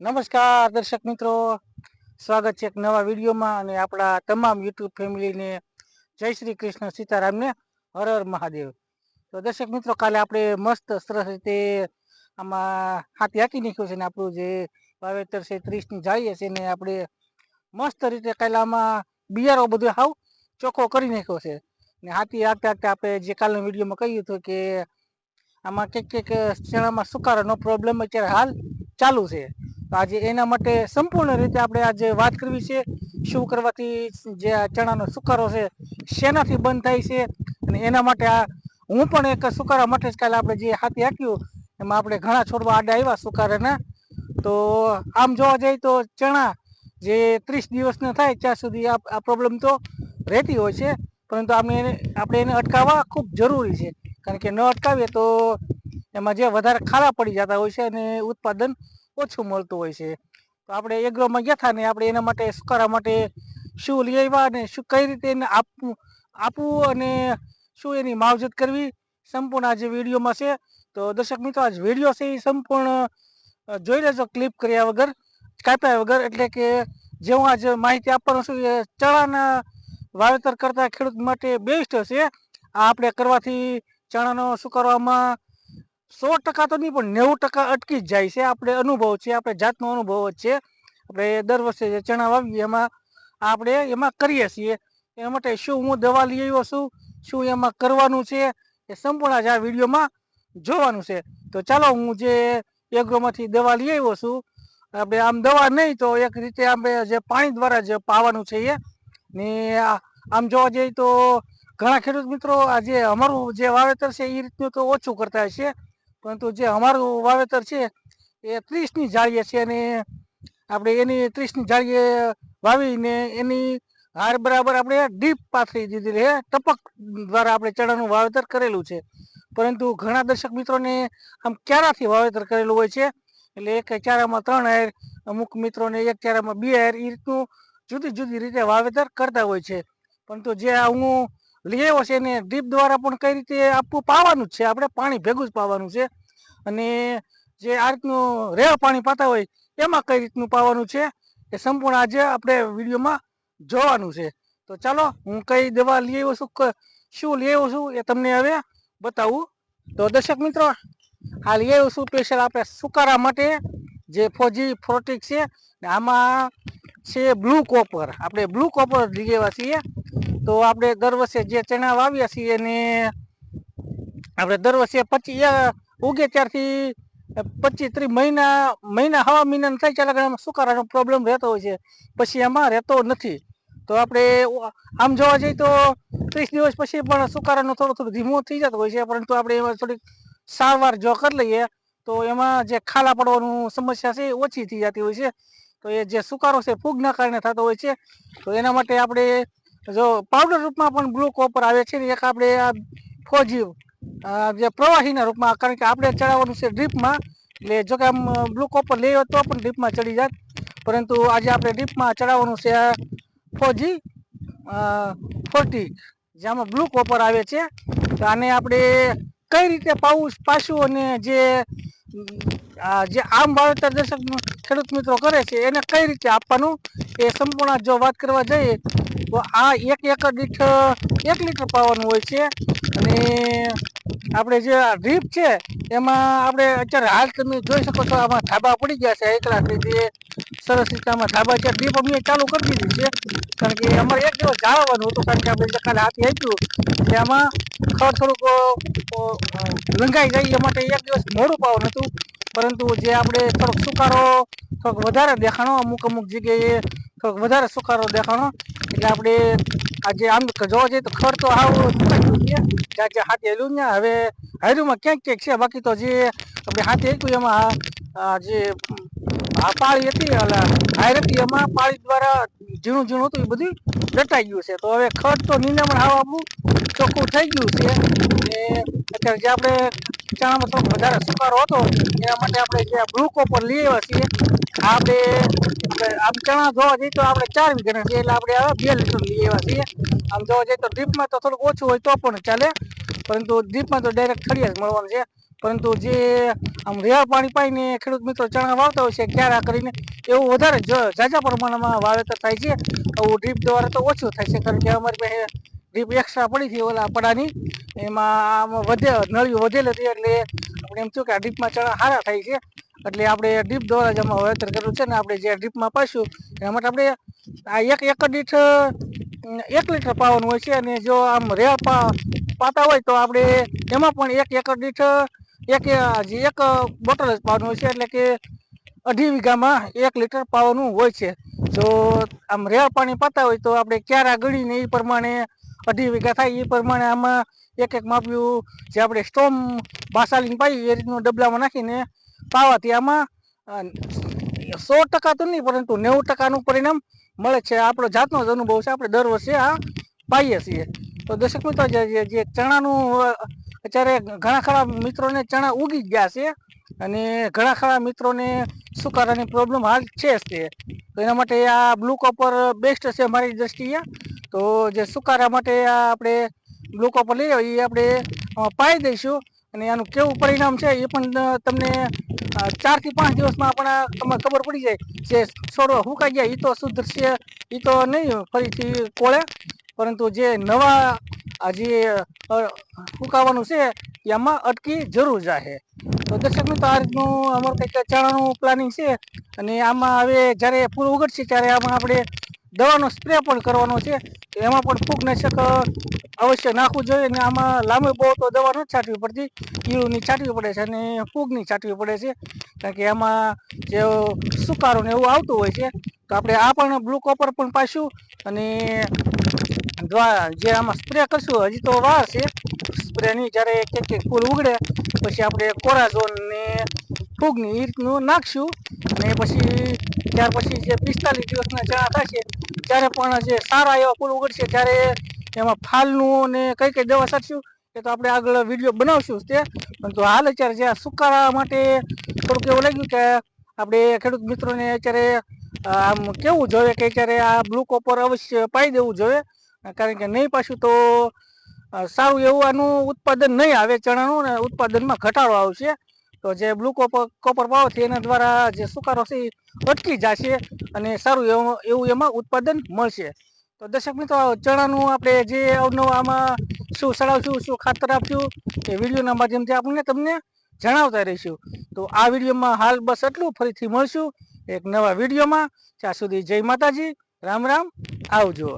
નમસ્કાર, દર્શક મિત્રો. સ્વાગત છે એક નવા વિડીયોમાં અને આપણા તમામ યુટ્યુબ ફેમિલીને જય શ્રી કૃષ્ણ સીતારામને, હર હર મહાદેવ. તો દર્શક મિત્રો, કાલે આપણે મસ્ત સરસ રીતે આમાં હાથી હાકી નાખ્યું છે ને આપણું જે વાવેતર છે ત્રીસની જાળીએ છે ને આપણે મસ્ત રીતે કાલે આમાં બિયારો બધું હાવ ચોખ્ખો કરી નાખ્યો છે. ને હાથી હાકતા હાકતા આપણે જે કાલના વિડીયોમાં કહ્યું હતું કે આમાં કંઈક કંઈક શેણામાં સુકારાનો પ્રોબ્લેમ અત્યારે હાલ ચાલુ છે. તો આજે એના માટે સંપૂર્ણ રીતે આપણે આજે વાત કરવી છે. શું કરવાથી જે આ ચણાનો સુકારો છે, શેનાથી બંધ થાય છે અને એના માટે આ હું પણ એક સુકારા માટે જ કાલે આપણે જે હાથી હાક્યું એમાં આપણે ઘણા છોડવા આડા આવ્યા સુકારાના. તો આમ જોવા જઈએ તો ચણા જે ત્રીસ દિવસના થાય ત્યાં સુધી આ પ્રોબ્લેમ તો રહેતી હોય છે. પરંતુ આપણે એને આપણે એને અટકાવવા ખૂબ જરૂરી છે. કારણ કે ન અટકાવીએ તો એમાં જે વધારે ખારા પડી જતા હોય છે અને ઉત્પાદન ઓછું મળતું હોય છે. તો આપણે એગ્રોમાં ગયા હતા ને આપણે એના માટે કરવા માટે શું લઈ આવ્યા અને શું કઈ રીતે એને આપવું આપવું અને શું એની માવજત કરવી, સંપૂર્ણ આજે વિડીયોમાં છે. તો દર્શક મિત્રો, આજ વીડિયો છે એ સંપૂર્ણ જોઈ લેજો ક્લિપ કર્યા વગર, કાપ્યા વગર, એટલે કે જે હું આજે માહિતી આપવાનો છું એ ચણાના વાવેતર કરતા ખેડૂત માટે બેસ્ટ છે. આ આપણે કરવાથી ચણાનો સુકારવામાં સો ટકા તો નહીં, પણ નેવું ટકા અટકી જ જાય છે. આપણે અનુભવ છે, આપણે જાતનો અનુભવ જ છે. આપણે દર વર્ષે જે ચણા વાવીએ, એમાં આપણે એમાં કરીએ છીએ. એના માટે શું હું દવા લઈ આવ્યો છું, શું એમાં કરવાનું છે, એ સંપૂર્ણ જ આ વિડીયોમાં જોવાનું છે. તો ચાલો હું જે એગ્રોમાંથી દવા લઈ આવ્યો છું, આપણે આમ દવા નહીં, તો એક રીતે આપણે જે પાણી દ્વારા જે પાવાનું છે એ, ને આમ જોવા જઈએ તો ઘણા ખેડૂત મિત્રો આ જે અમારું જે વાવેતર છે એ રીતનું તો ઓછું કરતા હશે. પરંતુ જે અમારું વાવેતર છે, એ ત્રીસની જાળીએ છે અને આપણે એની ત્રીસની જાળીએ વાવીને એની હાર બરાબર આપણે ડીપ પાથરી દીધેલી છે. ટપક દ્વારા આપણે ચણાનું વાવેતર કરેલું છે. પરંતુ ઘણા દર્શક મિત્રોને આમ ક્યારાથી વાવેતર કરેલું હોય છે? એટલે એક ચારામાં ત્રણ હેર, અમુક મિત્રોને એક ચારામાં બે હેર એ રીતનું જુદી જુદી રીતે વાવેતર કરતા હોય છે. પરંતુ જે હું આવ્યો છે એને ડ્રીપ દ્વારા પણ કઈ રીતે આપવું પાવાનું જ છે. આપણે પાણી ભેગું જ પાવાનું છે. અને જે આ રીતનું રેળ પાણી પાતા હોય એમાં કઈ રીતનું પાવાનું છે એ સંપૂર્ણ આજે આપણે વિડીયોમાં જોવાનું છે. તો ચાલો હું કઈ દવા લઈ આવ્યો છું શું લઈ આવ્યો છું એ તમને હવે બતાવું. તો દર્શક મિત્રો આ લઈ આવ્યો છું સ્પેશિયલ આપણે સુકારા માટે જે ફોજી ફ્રોટિક છે આમાં છે બ્લુ કોપર. આપણે બ્લુ કોપર લઈ આવ્યા છીએ. તો આપણે દર વર્ષે જે ચણા વાવ્યા છીએ એને આપણે દર વર્ષે પચીસ ઉગે ત્યારથી પચીસ ત્રીસ મહિના મહિના હવા મહિના થાય ચાલે એમાં સુકારાનો પ્રોબ્લેમ રહેતો હોય છે. પછી એમાં રહેતો નથી. તો આપણે આમ જોવા જઈએ તો ત્રીસ દિવસ પછી પણ સુકારાનો થોડો થોડો ધીમો થઈ જતો હોય છે, પરંતુ આપણે એમાં થોડીક સારવાર જો કરી લઈએ, તો એમાં જે ખાલા પડવાનું સમસ્યા છે એ ઓછી થઈ જતી હોય છે. તો એ જે સુકારો છે ફૂગના કારણે થતો હોય છે. તો એના માટે આપણે જો પાવડર રૂપમાં પણ બ્લુ કોપર આવે છે ને, એક આપણે આ ફોજી જે પ્રવાહીના રૂપમાં, કારણ કે આપણે ચડાવવાનું છે ડ્રીપમાં એટલે જો કે આમ બ્લુ કોપર લઈએ તો પણ ડ્રીપમાં ચડી જાત પરંતુ આજે આપણે ડ્રીપમાં ચડાવવાનું છે ફોજી ફોર્ટી, જેમાં બ્લુ કોપર આવે છે. તો આને આપણે કઈ રીતે પાવું પાછું અને જે જે આમ વાવેતર દર્શક ખેડૂત મિત્રો કરે છે, એને કઈ રીતે આપવાનું, એ સંપૂર્ણ જો વાત કરવા જઈએ તો આ એક એકર દીઠ, એક લીટર પાવાનું હોય છે. અને આપણે જે આ ડ્રીપ છે, એમાં આપણે અત્યારે હાલ તમે જોઈ શકો છો, આમાં ધાબા પડી ગયા છે એકલા જે સરસ રીતે આમાં ધાબા છે. ડ્રીપ અમે ચાલુ કરી દીધી છે. કારણ કે અમારે એક દિવસ જાળવવાનું હતું, કારણ કે આપણે કાલે હાથી આપ્યું, એટલે ખડ થોડુંક લંઘાઈ જાય એ માટે એક દિવસ મોડું પાવાનું હતું. પરંતુ જે આપણે થોડોક સુકારો, થોડોક વધારે દેખાણો, અમુક અમુક જગ્યાએ થોડોક વધારે સુકારો દેખાણો એટલે આપણે આજે આમ જોવા જઈએ તો ખડ તો છે. જ્યાં જ્યાં હાથી હેલું ને હવે હાયરુમાં ક્યાંક ક્યાંક છે. બાકી તો જે આપણે હાથી હેલું એમાં જે પાળી હતી હાયર હતી, એમાં પાળી દ્વારા ઝીણું ઝીણું હતું, એ બધું દટાઈ ગયું છે. તો હવે ખર્ચ તો નિંદામણ હાવ ચોખ્ખું થઈ ગયું છે. અને અત્યારે જે આપણે ચણામાં થોડોક વધારે સુકારો હતો, એના માટે આપણે જે બ્લુ કોપર લઈ આવ્યા છીએ. આપણે આમ ચણા જોવા જઈએ તો આપણે ચાર વીઘાના છે એટલે આપણે આવે બે લીટર લઈ એવા છીએ. આમ જોવા જઈએ તો ડીપમાં તો થોડુંક ઓછું હોય તો પણ ચાલે. પરંતુ ડીપમાં તો ડાયરેક્ટ ખડિયા જ મળવાનું છે. પરંતુ જે આમ રેળ પાણી પાઈને ખેડૂત મિત્રો ચણા વાવતા હોય છે ક્યારા કરીને, એવું વધારે ઝાઝા પ્રમાણમાં વાવેતર થાય છે. આવું ડ્રીપ દ્વારા તો ઓછું થાય છે. કારણ કે અમારી પાસે ડ્રીપ એક્સ્ટ્રા પડી હતી ઓલા પડાની. એમાં આમ વધે, નળીઓ વધેલી હતી એટલે આપણે એમ થયું કે આ ડ્રીપમાં ચણા સારા થાય છે. એટલે આપણે ડ્રીપ દ્વારા જ આમાં વાવેતર કર્યું છે ને આપણે જે ડ્રીપમાં પાઈશું એના માટે આપણે આ એક એકર દીઠ એક લીટર પાવાનું હોય છે અને જો આમ રેળ પાતા હોય તો આપણે એમાં પણ એક એકર દીઠ, એક, જે એક બોટલ જ પાવાનું હોય છે એટલે કે અઢી વીઘામાં એક લીટર પાવાનું હોય છે. જો આમ રેળ પાણી પાતા હોય તો આપણે ક્યારા ગળીને એ પ્રમાણે અઢી વીઘા થાય એ પ્રમાણે આમાં એક એક માપ્યું જે આપણે સ્ટોમ, બાસાલીને પાઈ, એ રીતનું ડબલામાં નાખીને પાવાથી આમાં સો ટકા તો નહીં, પરંતુ નેવું ટકાનું પરિણામ મળે છે. આપણો જાતનો જ અનુભવ છે. આપણે દર વર્ષે આ પાઈએ છીએ. તો દર્શક મિત્રો, જે ચણાનું અત્યારે ઘણા ખરા મિત્રોને ચણા ઉગી ગયા છે અને ઘણા ખરા મિત્રોને સુકારાની પ્રોબ્લેમ હાલ છે જ તે. તો એના માટે આ બ્લુ કોપર બેસ્ટ છે મારી દ્રષ્ટિએ. તો જે સુકારા માટે આ આપણે બ્લુ કોપર લઈ એ આપણે પાઈ દઈશું. અને આનું કેવું પરિણામ છે એ પણ તમને ચારથી પાંચ દિવસમાં આપણા તમને ખબર પડી જાય જે છોડવા હુકાઈ ગયા. એ તો સુધરશે એ તો નહીં, ફરીથી કોળે. પરંતુ જે નવા જે સુકાવાનું છે એ આમાં અટકી જરૂર જાહે. તો દર્શક મિત્રો, આ રીતનું અમારું કંઈક ચાણાનું પ્લાનિંગ છે. અને આમાં હવે જ્યારે ફૂલ ઉગડશે, ત્યારે આમાં આપણે દવાનો સ્પ્રે પણ કરવાનો છે. એમાં પણ ફૂગનાશક અવશ્ય નાખવું જોઈએ અને આમાં લાંબી બહુ તો દવા નથી છાંટવી પડતી. કીડુની છાંટવી પડે છે અને ફૂગની છાંટવી પડે છે. કારણ કે એમાં જે સુકારો ને એવું આવતું હોય છે, તો આપણે આ પણ બ્લુ કોપર પણ પાઈશું અને જે આમાં સ્પ્રે કરશું, હજી તો વાર છે. સ્પ્રેની જ્યારે એક ફૂલ ઉગડે, પછી આપણે કોરાઝોન ને ફૂગની એ રીતનું નાખશું અને પછી ત્યાર પછી જે પિસ્તાલીસ દિવસના ચણા થશે ત્યારે પણ જે સારા એવા ફૂલ ઉગડશે, ત્યારે એમાં ફાલનું ને કઈ કઈ દવા છાંટશું એ તો આપણે આગળ વીડિયો બનાવશું તે. તે પરંતુ હાલ અત્યારે જે સુકારા માટે થોડુંક એવું લાગ્યું કે આપણે ખેડૂત મિત્રોને અત્યારે આમ કેવું જોઈએ કે અત્યારે આ બ્લુ કોપર અવશ્ય પાઈ દેવું જોઈએ. કારણ કે નહીં પાછું તો સારું એવું આનું ઉત્પાદન નહીં આવે ચણાનું ને ઉત્પાદનમાં ઘટાડો આવશે. તો જે બ્લુ કોપર કોપર પાવથી એના દ્વારા જે સુકારો છે એ અટકી જશે અને સારું એવું એવું એમાં ઉત્પાદન મળશે. તો દર્શક મિત્રો ચણાનું આપણે જે અવનવા આમાં શું ચડાવશું શું ખાતર આપશું, એ વિડીયોના માધ્યમથી આપણે તમને જણાવતા રહીશું. તો આ વિડીયોમાં હાલ બસ એટલું ફરીથી મળશું એક નવા વિડીયોમાં. ત્યાં સુધી જય માતાજી. રામ રામ. આવજો.